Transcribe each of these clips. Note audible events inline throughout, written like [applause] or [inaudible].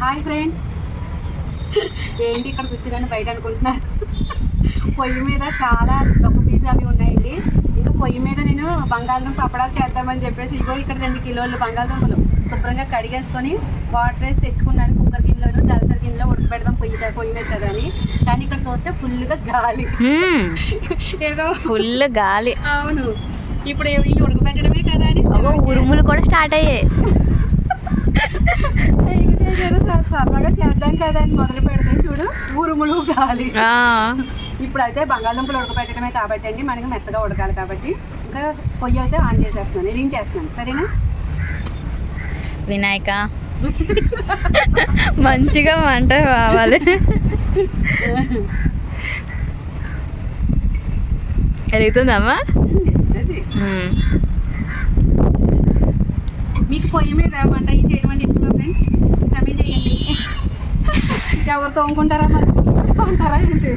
Hi friends. ఏంటి ఇక్కడ కూర్చుని బయట అనుకుంటున్నారు? పొయ్యి మీద చాలా గొప్ప పీజా అవి ఉన్నాయండి. ఇంకా పొయ్యి మీద నేను బంగాళదుంప అప్పడాలు చేద్దామని చెప్పేసి ఇగో ఇక్కడ రెండు కిలోలు బంగాళదుంపలు శుభ్రంగా కడిగేసుకొని వాటర్ వేసి తెచ్చుకున్నాను. కుక్కర్ గిన్నెలోను దళసరి గిన్నెలో ఉడకబెడదాం పొయ్యి పొయ్యి మీద కదా అని. కానీ ఇక్కడ చూస్తే ఫుల్గా గాలి. ఏదో ఫుల్ గాలి. అవును. ఇప్పుడు ఈ ఉడకబెట్టడమే కదా అని ఒక ఉరుములు కూడా స్టార్ట్ అయ్యాయి. [laughs] చేశారు సర- సరదాగా చేద్దాం కదా అని మొదలు పెడితే చూడు ఊరుములు గాలి ఆ, ఇప్పుడు అయితే బంగాళదుంపలు ఉడకబెట్టడమే కాబట్టి అండి మనకి మెత్తగా ఉడకాలి కాబట్టి. ఇంకా పొయ్యి అయితే ఆన్ చేసేస్తున్నాను రిలీజ్ చేస్తున్నాను. సరేనా? వినాయక. మంచిగా మంట కావాలి. ఎదుగుతుందమ్మా. మీకు పొయ్యి మీద వంట ఫ్రెండ్స్. కమెంట్ చేయండి ఎవరు తోముకుంటారా మరి? ఉంటారా ఏంటి?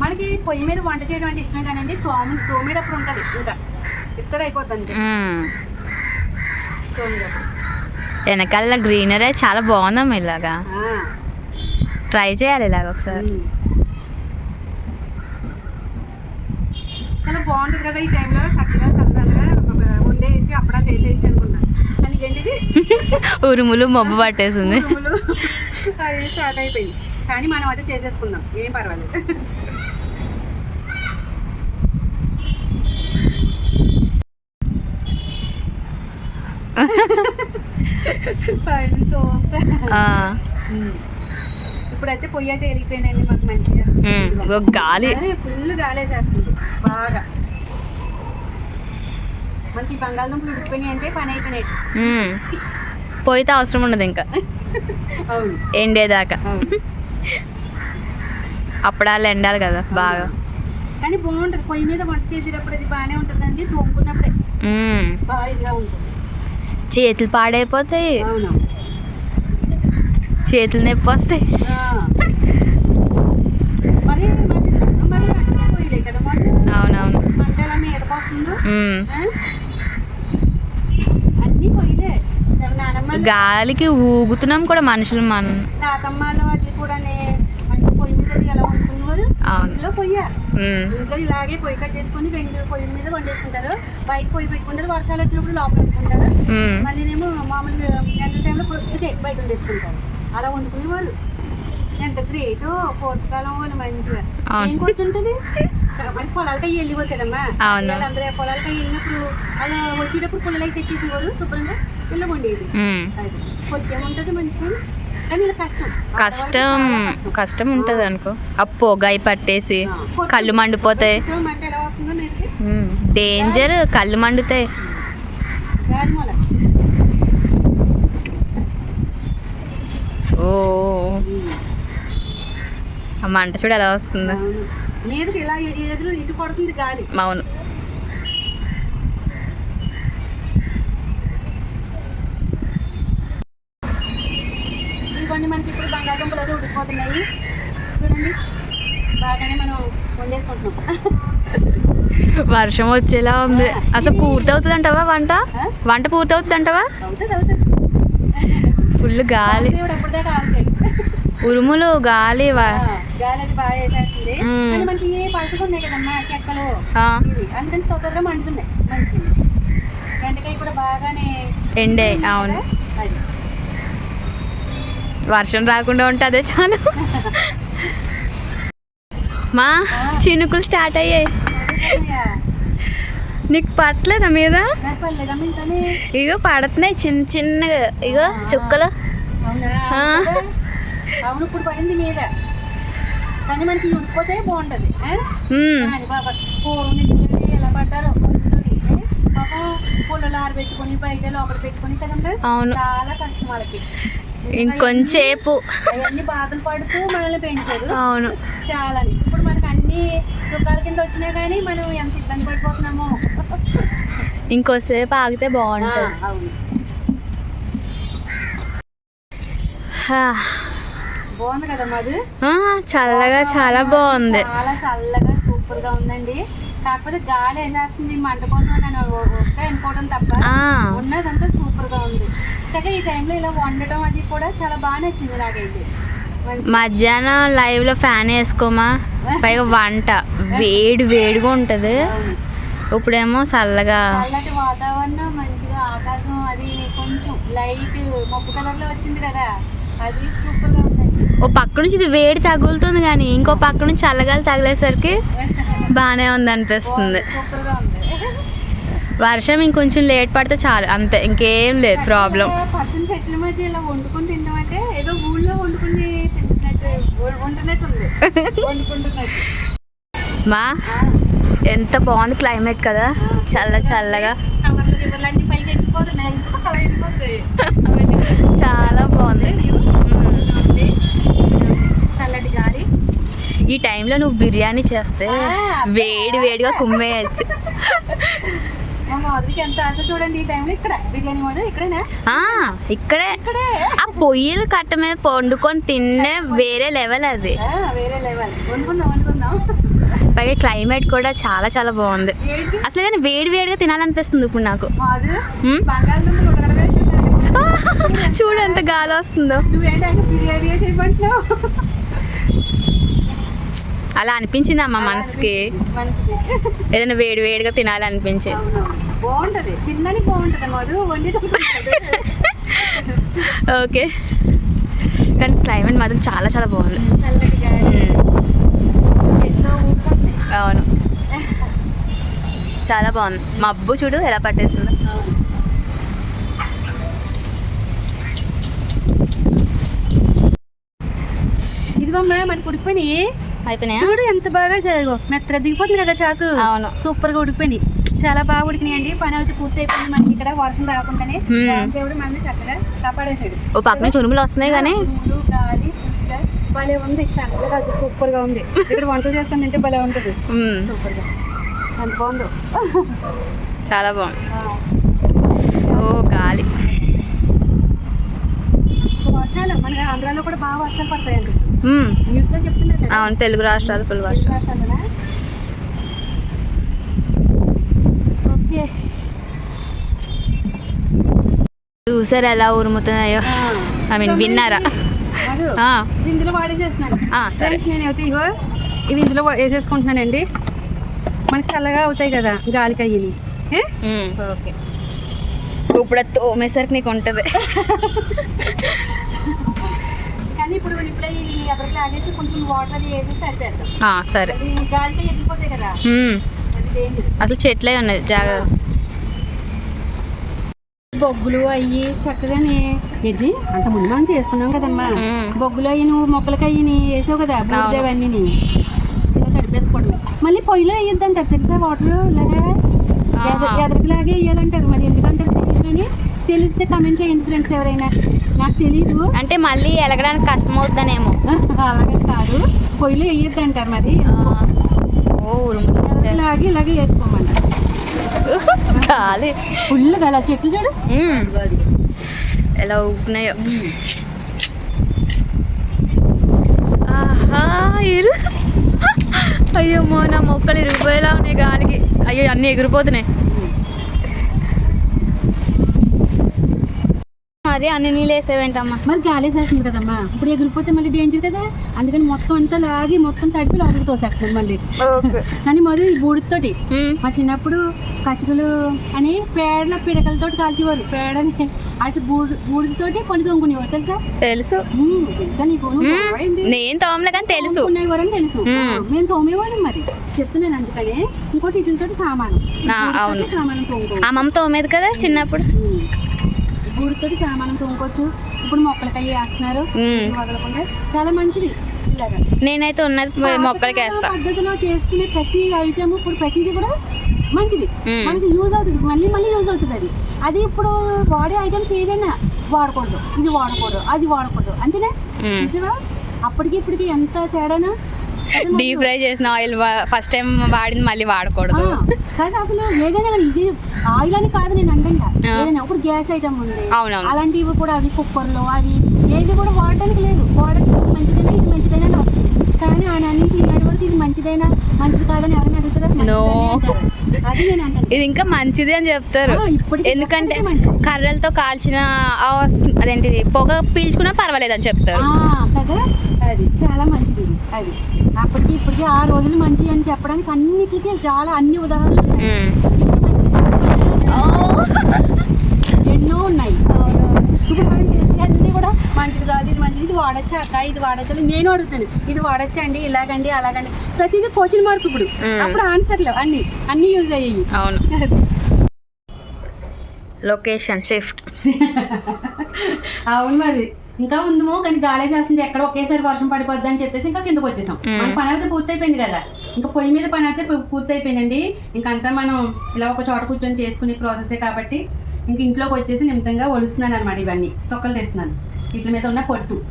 మనకి పొయ్యి మీద వంట చేయడం అంటే ఇష్టమే కానండి. తోమ తోమేటప్పుడు ఉంటుంది. ఇంకా ఇత్తడి అయిపోద్దండి. ఉమ్. తోమేటప్పుడు. వెనకాల గ్రీనరీ చాలా బాగుందమ్మా ఇలాగా. ట్రై చేయాలి ఇలాగ ఒకసారి. చాలా బాగుంటుంది కదా ఈ టైంలో. చక్కగా చల్లగా వండేసి అప్పుడా చేసేయచ్చు అనుకున్నా కానీ ఏంటిది ఉరుములు మబ్బు పట్టేసింది. అది స్టార్ట్ అయిపోయింది. కానీ మనం అయితే చేసేసుకుందాం. ఏం పర్వాలేదు. ఇప్పుడైతే పొయ్యి అయితే వెళ్ళిపోయిందండి మాకు మంచిగా. గాలి. ఫుల్ గాలేసేస్తుంది బాగా. మనకి బంగాళదుంపలు ఉడికిపోయినాయి అంటే పని అయిపోయినట్టు ఉమ్. పోయితే అవసరం ఉండదు ఇంకా. ఎండేదాకా. అప్పుడాలు ఎండాలి కదా బాగా. కానీ బాగుంటుంది. పొయ్యి మీద వంట చేసేటప్పుడు అది బాగానే ఉంటుందండి. తోముకున్నప్పుడే. బాగా ఉంటుంది. చేతులు పాడైపోతాయి. చేతులు నొప్పి వస్తాయి. అవునవును? అన్నీ పొయ్యిలే గాలికి ఊగుతున్నాం కూడా మనుషులు మన తాతమ్మలు అది కూడా పొయ్యి మీద ఎలా వండుకునేవారు. ఇంట్లో పొయ్య? ఇలాగే పొయ్యి రెండు పొయ్యిల మీద వండేసుకుంటారు. బయట పొయ్యి పెట్టుకుంటారు వర్షాలు వచ్చినప్పుడు లోపల పెట్టుకుంటారు. ఉమ్. మళ్ళీనేమో మామూలుగా టైంలో బయట వండేసుకుంటారు. అలా వండుకునేవారు ఎంత గ్రేట్ పూర్వకాలం వాళ్ళు మంచిగా. ఏం కూర్చుంటుంది [laughs] పొలాలకి. అందరూ పొలాలకి వెళ్ళినప్పుడు అలా వచ్చేటప్పుడు పుల్లలకి తెచ్చేసేవారు శుభ్రంగా ఇల్లు వండేది ఉమ్. అది వచ్చేముంటది మంచిగా కష్టం. కష్టం ఉంటుంది అనుకో. ఆ పొగయి పట్టేసి. కళ్ళు మండిపోతాయి. డేంజర్ కళ్ళు మండుతాయి. ఓ. ఆ మంట చూడు ఎలా వస్తుందో. మీదకి ఇలా ఎదురు ఇటు పడుతుంది గాలి. అవును. ఇదిగోండి మనకి ఇప్పుడు బంగాళదుంపలు ఉడికిపోతున్నాయి. చూడండి బాగానే మనం వండేసుకుంటున్నాం. వర్షం వచ్చేలా ఉంది. అసలు పూర్తి అవుతుంది అంటావా వంట? వంట పూర్తి అవుతుంది అంటావా ఫుల్ గాలి. ఉరుములు గాలి ఆ, వా- గాలి అది బాగా వేసేస్తుంది మ్మ్. కానీ మనకి ఏ పలుచగా ఉన్నాయి కదమ్మా చెక్కలు? ఆ, ఇవి. అందుకని తొందరగా మండుతున్నాయి మంచిగా ఎండకాయ కూడా బాగానే ఎండే అవును. వర్షం రాకుండా ఉంటే అదే చాలు. మా చినుకులు స్టార్ట్ అయ్యాయి. నీకు పట్టలేదా మీద? ఇగో పడుతున్నాయి చిన్న చిన్నగా. ఇగో చుక్కలు. అవునా ఇప్పుడు పడింది మీద. కానీ మనకి ఇవి ఉడికిపోతే బాగుంటది బాబా పూర్వం నుంచి ఎలా పడ్డారో? పాపం పుల్లలు ఆరబెట్టుకొని బయట లోపల పెట్టుకొని కదండి? అవును. చాలా కష్టం వాళ్ళకి. ఇంకొంచేపు అవన్నీ బాధలు పడుతూ మనల్ని పెంచారు అవును. చాలా. ఇప్పుడు మనకి అన్ని సుఖాల కింద వచ్చినా కానీ మనం ఎంత ఇబ్బంది పడిపోతున్నామో. ఇంకోసేపు ఆగితే బాగుంటుంది. అవును. బాగుంది కదా మాది? చల్లగా చాలా బాగుంది. చాలా చల్లగా సూపర్గా ఉందండి. కాకపోతే గాలి వేసేస్తుంది మంట కోసం నేను ఒకటే అనుకోవడం తప్ప ఉన్నదంతా సూపర్గా ఉంది. చక్కగా ఈ టైంలో ఇలా వండటం అది కూడా చాలా బాగా నచ్చింది నాకైతే. మధ్యాహ్నం లైవ్లో ఫ్యాన్ వేసుకోమా? పైగా వంట వేడి వేడిగా ఉంటది. ఇప్పుడేమో చల్లగా. చల్లటి వాతావరణం మంచిగా ఆకాశం అది కొంచెం లైట్ మబ్బు కలర్లో వచ్చింది కదా. ఓ పక్క నుంచి ఇది వేడి తగులుతుంది కానీ ఇంకో పక్క నుంచి చల్లగాలి తగిలేసరికి [laughs] బాగానే ఉంది అనిపిస్తుంది. వర్షం ఇంకొంచెం లేట్ పడితే చాలు అంతే ఇంకేం లేదు ప్రాబ్లం. పచ్చని చెట్ల మధ్య ఇలా వండుకొని ఏదో ఊళ్ళో వండుకుని [laughs] మా ఎంత బాగుంది క్లైమేట్ కదా చల్ల చల్లగా. చాలా బాగుంది. చల్లటి గాలి. ఈ టైంలో నువ్వు బిర్యానీ చేస్తే వేడి వేడిగా కుమ్మేయచ్చు. మా మాదిరికి ఎంత ఆశ చూడండి ఈ టైంలో ఇక్కడ. బిర్యానీ ఇక్కడేనా? ఇక్కడే. ఆ పొయ్యిల కట్ట మీద వండుకొని తిన్నే వేరే లెవెల్ అది. ఆ, వేరే లెవెల్. వండుకుందాం వండుకుందాం. పైగా క్లైమేట్ కూడా చాలా చాలా బాగుంది. అసలు కానీ వేడి వేడిగా తినాలనిపిస్తుంది ఇప్పుడు నాకు. [laughs] చూడు ఎంత గాలి వస్తుందో. అలా అనిపించింది అమ్మ మనసుకి? ఏదైనా వేడి వేడిగా తినాలనిపించింది. బాగుంటది. తినడానికి బాగుంటది ఓకే. కానీ క్లైమేట్ మాత్రం చాలా చాలా బాగుంది. అవును. చాలా బాగుంది. మబ్బు చూడు ఎలా పట్టేస్తుందో అవును ఇదిగో అమ్మా మనకి ఉడికిపోయినాయి అయిపోయినాయా? చూడు ఎంత బాగా మెత్తగా దిగిపోతుంది కదా చాకు. అవును. సూపర్గా ఉడికిపోయినాయి. చాలా బాగా ఉడికినాయండి. పని అయితే పూర్తి అయిపోయింది మనకి ఇక్కడ వర్షం రాకుండానే. దేవుడు మనల్ని చక్కగా కాపాడేశాడు. ఓ పక్కన చురుములు వస్తున్నాయి కానీ. గాలి ఫుల్గా భలే ఉంది. చల్లగా అది సూపర్గా ఉంది. ఇక్కడ వంట చేసుకొని తింటే భలే ఉంటుంది. సూపర్గా ఎంత బాగుందో. చాలా బాగుంది. ఓ గాలి. వర్షాలు మన ఆంధ్రాలో కూడా బాగా వర్షాలు పడతాయండి. కదా? అవును తెలుగు రాష్ట్రాలు ఫుల్ వర్షం? ఓకే. చూసారు ఎలా ఉరుముతున్నాయో I mean, విన్నారా? ఇందులో వాడేసేస్తున్నాను సరే. ఇగో ఇవి ఇందులో వేసేసుకుంటున్నానండి. మనకి చల్లగా అవుతాయి కదా గాలికి అయ్యి మ్మ్. ఓకే. ఇప్పుడు తోమేసరికి నీకు ఉంటుంది. [laughs] కానీ ఇప్పుడు లాగేసి కొంచెం వాటర్ అది ఆ, సరే. అది గాలితో ఎగిరిపోతాయి కదా. మ్మ్. అది డేంజర్ అసలు చెట్లే ఉన్నాయి జాగ్రత్త బొగ్గులు అయ్యి చక్కగానే ఏంటి అంత ముందు మనం చేసుకున్నాం కదమ్మా. మ్మ్. బొగ్గులు అయ్యి నువ్వు మొక్కలకి అయ్యి వేసావు కదా అవును. బూడిదవన్నీ ఇలా తడిపేసుకోవడమే. మళ్ళీ పొయ్యిలో వేయొద్దంటారు తెలుసా? వాటర్ ఇలాగా ఆహా. ఎదరికిలాగే వేయాలంటారు. మరి ఎందుకంటారు తెలియదు కానీ తెలిస్తే కమెంట్ చేయండి ఫ్రెండ్స్ ఎవరైనా. నాకు తెలియదు అంటే మళ్ళీ ఎలగడానికి కష్టం అవుతుందనేమో [laughs] అలాగే కాదు. పొయ్యిలో వేయొద్దు అంటారు మరి. ఓ. ఇలాగే ఇలాగే వేసుకోమంటారు. [laughs] ఫుల్ గల. చెట్లు చూడు. ఎలా ఊపుతున్నాయో ఆహా ఇరు. [laughs] అయ్యమ్మో నా మొక్కలు ఇరిగిపోయేలా ఉన్నాయి గాలికి. అయ్యో అన్నీ ఎగిరిపోతున్నాయి. మరి అన్ని నీళ్ళు వేసేవేంటమ్మా? మరి గాలి వేసేస్తుంది కదమ్మా. ఇప్పుడు ఎగిరిపోతే మళ్ళీ డేంజర్ కదా. అందుకని మొత్తం అంతా లాగి మొత్తం తడిపి లోపలికి తోసేస్తుంది మళ్ళీ. కానీ మొదలు బూడితోటి. మా చిన్నప్పుడు కచుకలు అని పేడల పిడకలతోటి కాల్చేవారు. పేడని అటు బూడి బూడితోటి పని తోముకునేవారు. తెలుసా? తెలుసు. తెలుసా నీకు? నేను తోమలే కానీ తెలుసు. తెలుసు. మ్మ్. తోమేవాళ్ళం మరి. చెప్తున్నాను అందుకనే. ఇంకోటి ఇట్లతోటి సామానం. సామానం తోముకోవచ్చు అమ్మమ్మ తోమేది కదా చిన్నప్పుడు. బూడితోటి సామానం తోముకోవచ్చు. ఇప్పుడు మొక్కలకి అయ్యి వేస్తున్నారు. వదలకుండా చాలా మంచిది. నేనైతే ఉన్నది మొక్కలకి వేస్తా. పద్ధతిలో చేసుకునే ప్రతి ఐటమ్ ఇప్పుడు ప్రతిదీ కూడా మంచిది. మనకి యూజ్ అవుతుంది. మళ్ళీ మళ్ళీ యూజ్ అవుతుంది అది. అది ఇప్పుడు వాడే ఐటమ్స్ ఏదైనా వాడకూడదు. ఇది వాడకూడదు. అది వాడకూడదు. అంతేనా. చూసావా? అప్పటికి ఇప్పటికి ఎంత తేడానా? డీప్ ఫ్రై చేసిన ఆయిల్ ఫస్ట్ టైం వాడింది మళ్ళీ వాడకూడదు. కాదు అసలు ఏదైనా కానీ ఇది ఆయిల్ అని కాదు నేను అంటంట ఆ. ఏదైనా ఇప్పుడు గ్యాస్ ఐటమ్ ఉంది. అవునవును. అలాంటివి కూడా అవి కుక్కర్లు అవి ఏది కూడా వాడడానికి లేదు. వాడడానికి మంచిదైనా ఇది మంచిదైనా వస్తుంది కానీ ఆ నుంచి ఈనాటి వరకు ఇది మంచిదైనా మంచిది కాదని ఎవరైనా అడుగుతారా. అది ఇది ఇంకా మంచిది అని చెప్తారు. ఎందుకంటే. కర్రలతో కాల్చిన అదేంటిది పొగ పీల్చుకున్నా పర్వాలేదు అని చెప్తారు కదా? అది చాలా మంచిది ఇది. అది. అప్పటికి ఇప్పటికి ఆ రోజులు మంచి అని చెప్పడానికి అన్నిటికీ చాలా అన్ని ఉదాహరణలు. ఎన్నో ఉన్నాయి. ఇప్పుడు మనం కూడా మంచిది కాదు ఇది మంచిది ఇది వాడచ్చా అక్క? ఇది వాడచ్చా నేను అడుగుతాను. ఇది వాడచ్చా అండి? ఇలాగండి అలాగండి. ప్రతిదీ క్వశ్చన్ మార్క్ ఇప్పుడు. అప్పుడు ఆన్సర్లు అన్ని అన్ని యూజ్ అయ్యాయి. అవును. లొకేషన్ షిఫ్ట్ [laughs] అవును మరి. ఇంకా ఉందేమో కానీ గాలి చేస్తుంది ఎక్కడ ఒకేసారి వర్షం పడిపోద్ది అని చెప్పేసి ఇంకా కిందకు వచ్చేసాం. మన పని అయితే పూర్తి అయిపోయింది కదా. ఇంకా పొయ్యి మీద పని అయితే పూ- పూర్తి అయిపోయిందండి ఇంకా అంతా మనం ఇలా ఒక చోట కూర్చొని చేసుకునే ప్రాసెసే కాబట్టి ఇంక ఇంట్లోకి వచ్చేసి నిమితంగా ఒలుస్తున్నాను అనమాట ఇవన్నీ. తొక్కలు తెస్తున్నాను. వీటి మీద ఉన్న పొట్టు.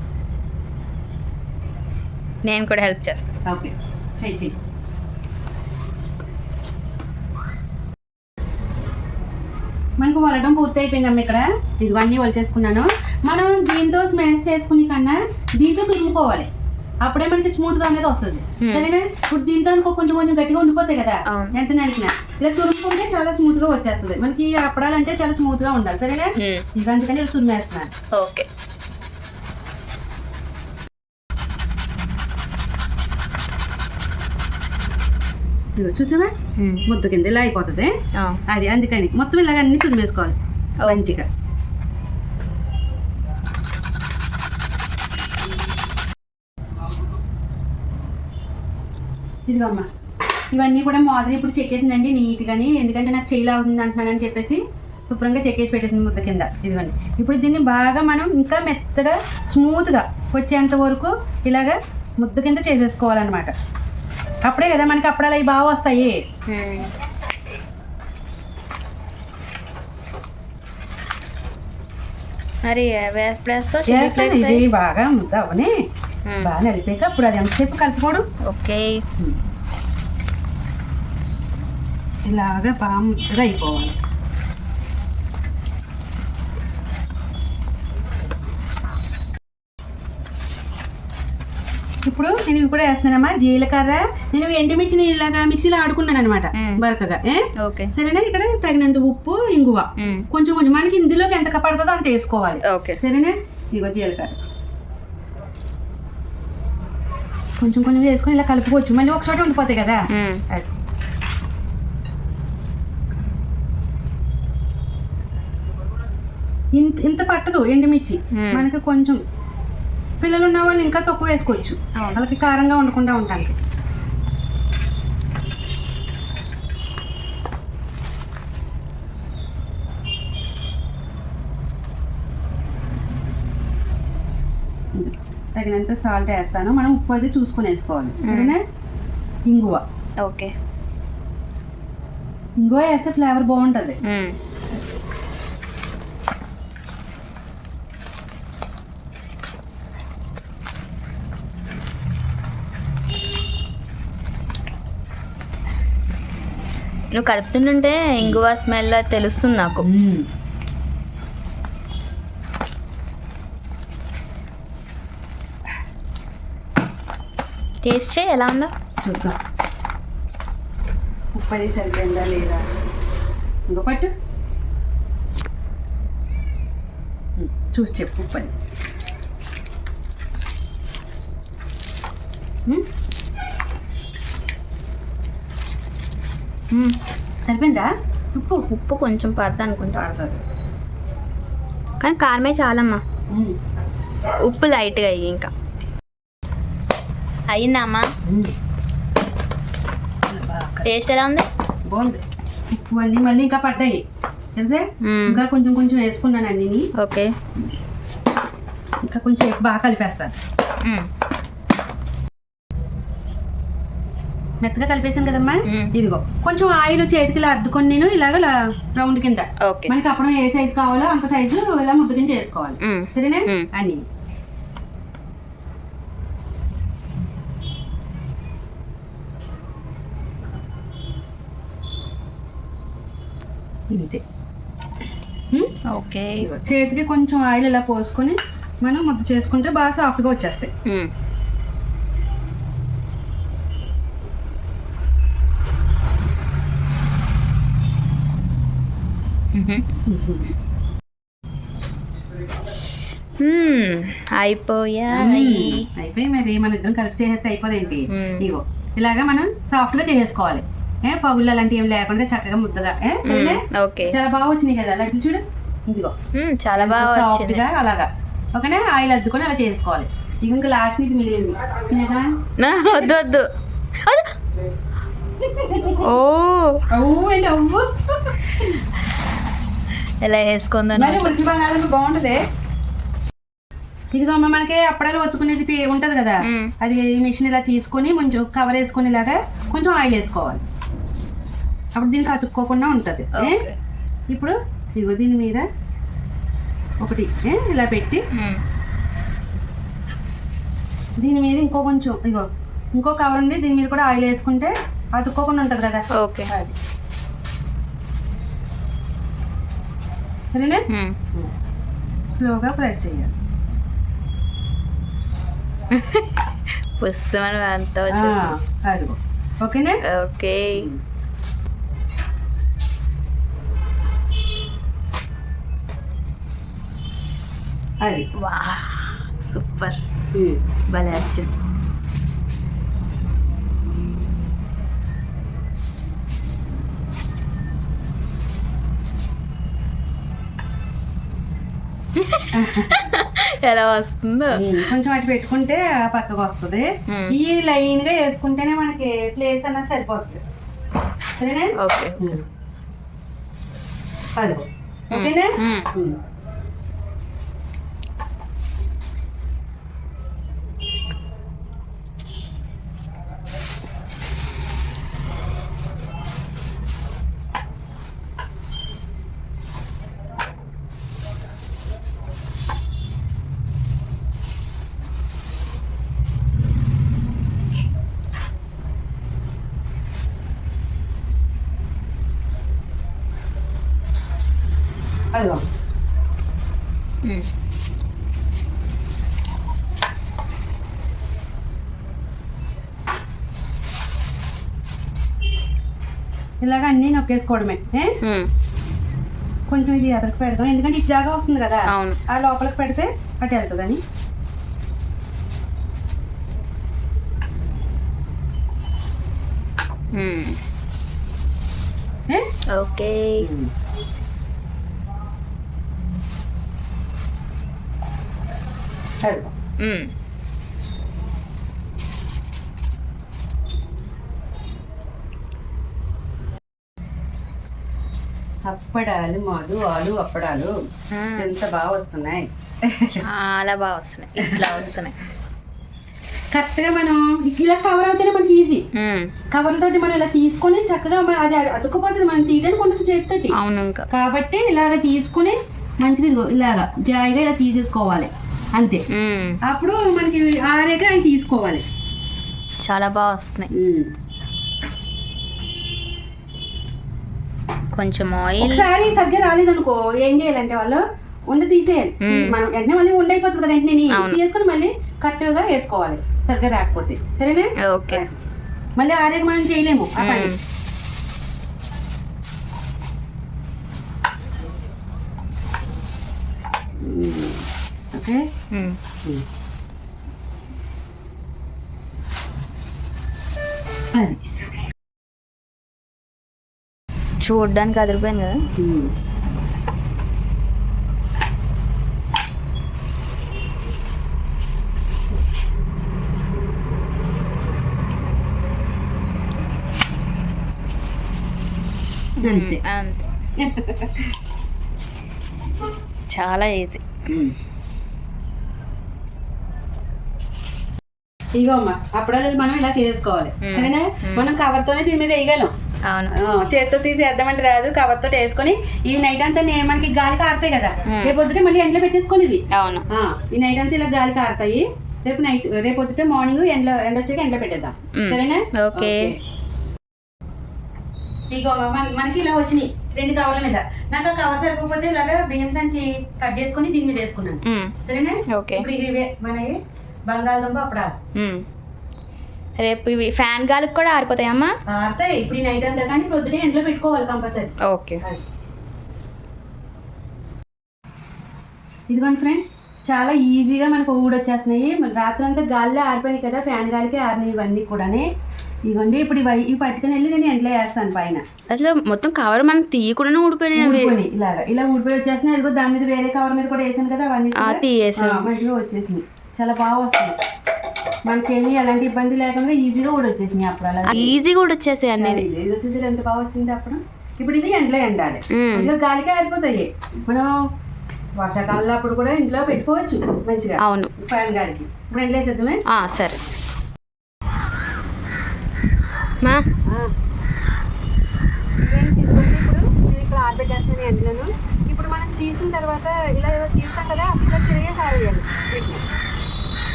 నేను కూడా హెల్ప్ చేస్తాను. ఓకే. చెయ్యి. మనకు వలడం పూర్తి అయిపోయిందమ్మ ఇక్కడ. ఇదిగన్నీ వలిచేసుకున్నాను. మనం దీంతో స్మాష్ చేసుకునే కన్నా దీంతో తురుముకోవాలి. అప్పుడే మనకి స్మూత్గా అనేది వస్తుంది. సరేనా? ఇప్పుడు దీంతో అనుకో కొంచెం కొంచెం గట్టిగా ఉండిపోతాయి కదా. ఎంత నడిచినా ఇలా తురుముకుంటే చాలా స్మూత్గా వచ్చేస్తుంది. మనకి అప్పడాలంటే చాలా స్మూత్గా ఉండాలి. సరేనా? ఉమ్. ఇది అందుకని ఇలా తురిమేస్తున్నాను. ఓకే. ఇదిగో చూసావా. ముద్ద కింద ఇలా అయిపోతుంది. అది అందుకని మొత్తం ఇలాగ అన్ని తురిమేసుకోవాలి. మంచిగా. ఇదిగో అమ్మా ఇవన్నీ కూడా మాదిరి ఇప్పుడు చెక్కేసిందండి నీట్గాని. ఎందుకంటే నాకు చేయిలా అవుతుంది అంటున్నానని చెప్పేసి శుభ్రంగా చెక్కేసి పెట్టేసింది ముద్ద కింద. ఇదిగోండి. ఇప్పుడు దీన్ని బాగా మనం ఇంకా మెత్తగా స్మూత్గా వచ్చేంత వరకు ఇలాగా ముద్ద కింద చేసేసుకోవాలన్నమాట. అప్పుడే కదా మనకి అప్పుడాలు అవి బాగా వస్తాయి. మరి వేస్తావు? బాగా ముద్ద అవని. బాగా నలిపాక అప్పుడు అది ఎంతసేపు కలుపుకోవడం ఓకే ఇలాగా బాగా ముద్దగా అయిపోవాలి ఇప్పుడు నేను ఇవి కూడా వేస్తున్నానమ్మా. జీలకర్ర. నేను ఎండుమిర్చిని ఇలాగా మిక్సీలో ఆడుకున్నాను అనమాట. బరకగా ఓకే. సరేనా? ఇక్కడ తగినంత ఉప్పు ఇంగువ. కొంచెం కొంచెం. మనకి ఇందులోకి ఎంత పడుతుందో అంత వేసుకోవాలి. ఓకే. సరేనా? ఇదిగో జీలకర్ర. కొంచెం కొంచెం వేసుకొని ఇలా కలుపుకోవచ్చు. మళ్ళీ ఒక చోట ఉండిపోతాయి కదా. అది. ఇంత ఇంత పట్టదు ఎండుమిర్చి. మనకి కొంచెం పిల్లలు ఉన్న వాళ్ళు ఇంకా తక్కువ వేసుకోవచ్చు. వాళ్ళకి కారంగా ఉండకుండా ఉంటానికి ఇది. తగినంత సాల్ట్ వేస్తాను. మనం ఉప్పు అది చూసుకొని వేసుకోవాలి. సరేనా? ఇంగువ. ఓకే. ఇంగువ వేస్తే ఫ్లేవర్ బాగుంటుంది. నువ్వు కలుపుతుంటుంటే ఇంగువ స్మెల్ తెలుస్తుంది నాకు. టేస్ట్ చేయి ఎలా ఉందో? చూద్దాం. ఉప్పు సరిపోయిందా లేదా? ఇంకో పట్టు. చూసి చెప్పు ఉప్పు అది ఉమ్, మ్మ్. సరిపోయిందా? ఉప్పు? ఉప్పు కొంచెం పడతా అనుకుంటా. పడుతుంది. కానీ కారమే చాలమ్మా. ఉప్పు లైట్గా అయ్యి ఇంకా. అయ్యిందమ్మా టేస్ట్ ఎలా ఉంది? బాగుంది. ఉప్పు అన్నీ మళ్ళీ ఇంకా పడ్డాయి. తెలుసా. ఇంకా కొంచెం కొంచెం వేసుకున్నాను అన్నీ ఓకే. ఇంకా కొంచెం బాగా కలిపేస్తాను మ్మ్. మెత్తగా కలిపేసాను కదమ్మా? మ్మ్. ఇదిగో కొంచెం ఆయిల్ చేతికి ఇలా అద్దుకొని నేను ఇలాగ రౌండ్ కింద. మనకి అప్పుడు ఏ సైజు కావాలో అంత సైజు ఇలా ముద్ద కింద చేసుకోవాలి. సరేనా. అని. ఇంతే? ఓకే. చేతికి కొంచెం ఆయిల్ ఇలా పోసుకొని మనం ముద్ద చేసుకుంటే బాగా సాఫ్ట్గా వచ్చేస్తాయి. అయిపోయాయి. అయిపోయి మరి. మన ఇద్దరం కలిపి చేసేస్తే అయిపోదేంటి. ఇగో ఇలాగా మనం సాఫ్ట్గా చేసుకోవాలి ఏ పగుళ్ళు అలాంటివి ఏం లేకుండా చక్కగా ముద్దగా. ఓకే. చాలా బాగా వచ్చినాయి కదా లడ్డు చూడు. ఇదిగో. చాలా బాగా సాఫ్ట్గా అలాగా. ఓకేనా? ఆయిల్ అద్దుకొని అలా చేసుకోవాలి. ఇక ఇంకా లాస్ట్ నుంచి మిగిలింది. వద్దు. వద్దు. [laughs] ఓ. అవ్వు ఏంటి అవ్వు? ఎలా బంగాళదుంప బాగుంటది. ఇదిగో మనకి అప్పడాలు ఒత్తుకునేది ఉంటది కదా. అది మిషన్ ఇలా తీసుకొని కొంచెం కవర్ వేసుకొని ఇలాగా కొంచెం ఆయిల్ వేసుకోవాలి. అప్పుడు దీనికి అతుక్కోకుండా ఉంటుంది. ఇప్పుడు ఇదిగో దీని మీద ఒకటి? ఇలా పెట్టి. దీని మీద ఇంకో కొంచెం ఇగో ఇంకో కవర్ ఉండి దీని మీద కూడా ఆయిల్ వేసుకుంటే అతుక్కోకుండా ఉంటుంది కదా. ఓకే. అది. సరేనా. స్లోగా ప్రెస్ చేయాలి. పుస్తమని అంతా అదిగో. ఓకేనా? ఓకే. అది. వా సూపర్. భలే వచ్చింది [laughs] ఎలా వస్తుందో. కొంచెం అటు పెట్టుకుంటే ఆ పక్కకు వస్తుంది. ఈ లైన్గా వేసుకుంటేనే మనకి ప్లేస్ అన్నది సరిపోతుంది. సరేనా? ఓకే. అదిగో. ఓకేనా? ఇలాగ అన్నీ నొక్కేసుకోవడమే. కొంచెం ఇది ఎదరికి పెడదాం. ఎందుకంటే ఇటు జాగా వస్తుంది కదా అవును. ఆ లోపలికి పెడితే అటు వెళ్తుందని? ఓకే. అదిగో అప్పడాలు మధు ఆలు అప్పడాలు. ఎంత బాగా వస్తున్నాయి. చాలా బాగా వస్తున్నాయి. ఇట్లా వస్తున్నాయి. కరెక్ట్గా మనం ఇలా కవర్ అవుతేనే మనకి ఈజీ. కవర్ తోటి మనం ఇలా తీసుకొని చక్కగా అది అతుక్కుపోతుంది. మనం తీయడానికి ఉండదు చేతితోటి. అవును ఇంకా. కాబట్టి ఇలాగ తీసుకొని మంచిగా ఇదిగో ఇలాగ జాయిగా ఇలా తీసేసుకోవాలి. అంతే. అప్పుడు మనకి ఆరేక అవి తీసుకోవాలి. చాలా బాగా వస్తున్నాయి. కొంచెం ఆయిల్ ఒకసారి సరిగ్గా రాలేదనుకో ఏం చేయాలంటే వాళ్ళు ఉండ తీసేయాలి. మనం వెంటనే మళ్ళీ ఉండ అయిపోతుంది కదా వెంటనే. తీసుకొని మళ్ళీ కరెక్ట్గా వేసుకోవాలి. సరిగ్గా రాకపోతే. సరేనా? ఓకే. మళ్ళీ ఆరేక మనం చేయలేము ఆ పని. ఓకే. అది. చూడడానికి అదిరిపోయింది కదా. అంతే. [laughs] చాలా ఈజీ. ఇగో అమ్మ అప్పుడే మనం ఇలా చేసుకోవాలి. సరేనా. మనం కవర్ తోనే దీని మీద వేయగలం. చేత్తో తీసి వేద్దామంటే రాదు కవర్ తోటి వేసుకొని ఈ నైట్ అంతా మనకి గాలి కారుతాయి కదా. రేపు పొద్దుటే మళ్ళీ ఎండలో పెట్టేసుకొని ఇవి. అవును. ఈ నైట్ అంతా ఇలా గాలి కారుతాయి. రేపు నైట్ రేపు పొద్దుటే మార్నింగ్ ఎండలో ఎండ వచ్చాక ఎండలో పెట్టేద్దాం. సరేనా? ఓకే. ఇగో మనకి ఇలా వచ్చినాయి రెండు కవర్ల మీద. నాకు ఆ కవర్ సరిపోతే ఇలాగా బియ్యం సంచి కట్ చేసుకొని దీని మీద వేసుకున్నాను. సరేనా? ఓకే. ఇప్పుడు ఇవే మనవి బంగాళదుంప అప్పడాలు. ఉమ్. రేపు ఇవి ఫ్యాన్ గాలికి కూడా ఆరిపోతాయమ్మా ఆడతాయి ఇప్పుడు నైట్ అంతా కానీ పొద్దునే ఎండలో పెట్టుకోవాలి కంపల్సరీ. ఓకే. ఇదిగోండి ఫ్రెండ్స్ చాలా ఈజీగా మనకు ఊడి వచ్చేస్తున్నాయి. మన రాత్రి అంతా గాలిలో ఆరిపోయినాయి కదా ఫ్యాన్ గాలికి ఆరినాయి ఇవన్నీ కూడానే. ఇదిగోండి ఇప్పుడు ఇవి ఇవి పట్టుకుని వెళ్ళి నేను ఎంట్లో వేస్తాను పైన. అసలు మొత్తం కవర్ మనకి తీయకుండానే ఊడిపోయినాయి ఇలాగా ఇలా ఊడిపోయి వచ్చేస్తున్నాయి. అదిగో దాని మీద వేరే కవర్ మీద కూడా వేసాను కదా అవన్నీ మంచిగా వచ్చేసినాయి. చాలా బాగా వస్తుంది మనకేమీ ఎలాంటి ఇబ్బంది లేకుండా ఈజీగా ఊడి వచ్చేసినాయి అప్పుడు అలా ఈజీ కూడా వచ్చేసాయి అన్ని. ఇది వచ్చేసి ఎంత బాగా వచ్చింది అప్పుడు? ఇప్పుడు ఇవి ఎండలో ఎండాలి. మంచిగా గాలికి ఆరిపోతాయి. మనం వర్షాకాలంలో అప్పుడు కూడా ఇంట్లో పెట్టుకోవచ్చు మంచిగా. అవును. ఫ్యాన్ గాలికి. ఇప్పుడు ఎండలో వేసేద్దామే? ఆ, సరే. మా? ఇప్పుడు ఇక్కడ ఎండలోను ఇప్పుడు మనం తీసిన తర్వాత ఇలా ఏదో తీస్తాం కదా అప్పుడు తిరిగే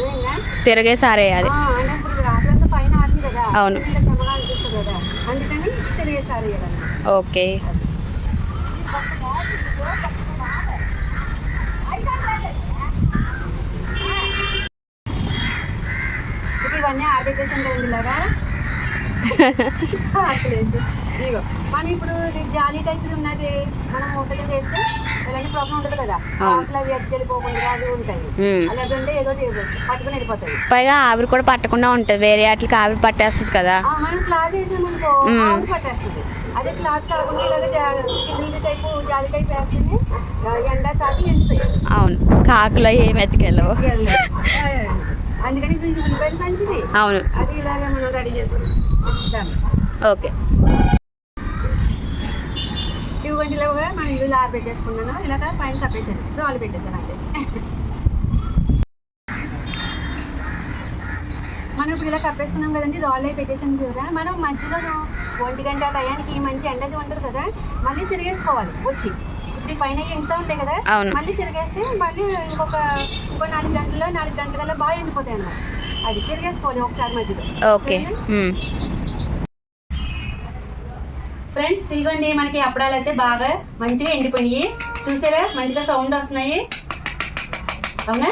సారేయాలి వీటిని. అర్థమైందా? తిరగే సారేయాలి ఆ, అంటే ఇప్పుడు రాత్రంతా పైన ఆరింది కదా అవును. ఇలా చెమగా అనిపిస్తుంది కదా అందుకని తిరిగే సారేయాలి ఓకే ఇప్పుడు ఇవన్నీ ఆరబెట్టేసాం కదండి ఇలాగా ఆకలేదు. ఇదిగో. మనం ఇప్పుడు ఇది జాలీ టైప్ ఉన్నది. మనం మూత కింద వేస్తే ఎలాంటి ప్రాబ్లం ఉండదు కదా. అవును. ఆకులు అవి ఎత్తుకెళ్ళిపోకుండా అవి ఉంటాయి. అలాగంటే ఏదో పట్టుకుని వెళ్ళిపోతాయి. పైగా ఆవిరి కూడా పట్టకుండా ఉంటుంది. వేరే వాటికి ఆవిరి పట్టేస్తుంది కదా. మనం క్లాత్ వేసామనుకో పట్టేస్తుంది. అదే క్లాత్ కాకుండా ఇలాగ చిల్లి టైపు జాలి టైప్ ఎండ ఎండుతాయి అవును. కాకులో ఏం ఎత్తుకెళ్ళవు. అందుకని మంచిది అవును. అది ఇలాగే మనం రెడీ చేసుకుంటాం ఓకే. ఇవ్వండి ఇలాగా మనం ఇల్లు ఆరబెట్టేసుకున్నాను ఇలాగ పైన తప్పేసాను రాళ్ళు పెట్టేసాను అంటే మనం ఇప్పుడు ఇలా కప్పేసుకున్నాం కదండి రాళ్ళు అవి పెట్టేసాం కదా. మనం మధ్యలో ఒంటి గంట టయానికి మంచి ఎండది ఉంటుంది కదా మళ్ళీ తిరిగేసుకోవాలి వచ్చి. ఇప్పుడు పైన ఎంత ఉంటాయి కదా. మళ్ళీ తిరిగేస్తే మళ్ళీ ఇంకొక ఇంకో నాలుగు గంటల్లో నాలుగు గంటల బాగా ఎండిపోతాయి అన్నమాట. అది తిరిగేసుకోవాలి ఒకసారి మధ్యలో. ఓకే. ఫ్రెండ్స్ ఇదిగోండి మనకి అప్పడాలు అయితే బాగా మంచిగా ఎండిపోయి చూసారా? మంచిగా సౌండ్ వస్తున్నాయి. అవునా.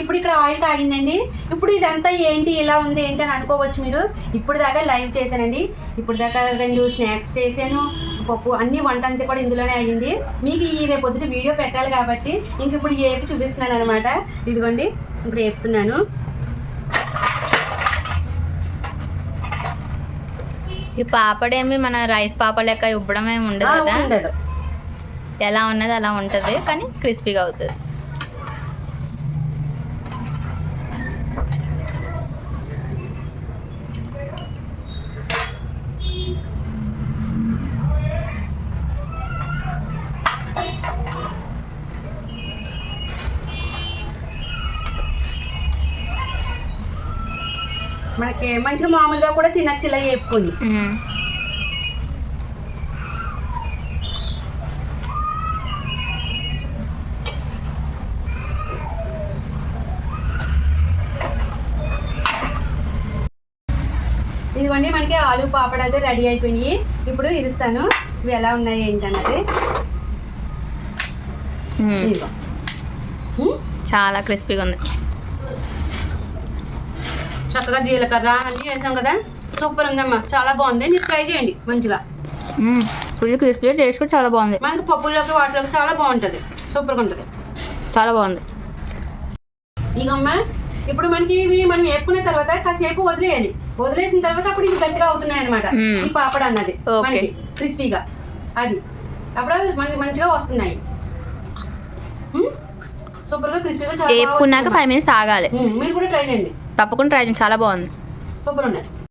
ఇప్పుడు ఇక్కడ ఆయిల్ తాగిందండి. ఇప్పుడు ఇదంతా ఏంటి ఇలా ఉంది ఏంటి అని అనుకోవచ్చు మీరు. ఇప్పుడు దాకా లైవ్ చేశానండి. ఇప్పుడు దాకా రెండు స్నాక్స్ చేశాను పప్పు అన్ని వంట అంతా కూడా ఇందులోనే అయ్యింది. మీకు ఈ రేపు పొద్దున వీడియో పెట్టాలి కాబట్టి ఇంక ఇప్పుడు ఏపి చూపిస్తున్నాను అనమాట ఇదిగోండి ఇప్పుడు వేస్తున్నాను ఈ పాపడేమి మన రైస్ పాపడ్ లెక్క ఇవ్వడం ఏమి ఉండదు కదా? ఎలా ఉన్నది అలా ఉంటుంది కానీ క్రిస్పీగా అవుతుంది మనకి మంచిగా మామూలుగా కూడా తినచ్చు ఇలా వేపుకొని. ఇదిగోండి మనకి ఆలు పాపడ్ అయితే రెడీ అయిపోయినాయి ఇప్పుడు ఇరుస్తాను. ఇవి ఎలా ఉన్నాయి ఏంటన్నది. చాలా క్రిస్పీగా ఉంది. చక్కగా జీలకర్ర అన్నీ వేసాం కదా? సూపర్ ఉందమ్మా. చాలా బాగుంది. మీరు ట్రై చేయండి మంచిగా. ఫుల్ క్రిస్పీ టేస్ట్ కూడా చాలా బాగుంది. మనకి పప్పుల్లోకి వాటిలోకి చాలా బాగుంటుంది. సూపర్గా ఉంటుంది. చాలా బాగుంది. ఇగమ్మా ఇప్పుడు మనకి ఇవి మనం వేపుకున్న తర్వాత కాసేపు వదిలేయాలి వదిలేసిన తర్వాత అప్పుడు ఇవి గట్టిగా అవుతున్నాయి అనమాట. ఈ పాపడ్ అన్నది. మనకి క్రిస్పీగా అది. అప్పుడు మనకి మంచిగా వస్తున్నాయి. సూపర్గా క్రిస్పీగా వేపుకున్నాక. ఫైవ్ మినిట్స్ ఆగాలి. మీరు కూడా ట్రై చేయండి. తప్పకుండా ట్రై చేయండి చాలా బాగుంది. సూపర్ ఉన్నాయి.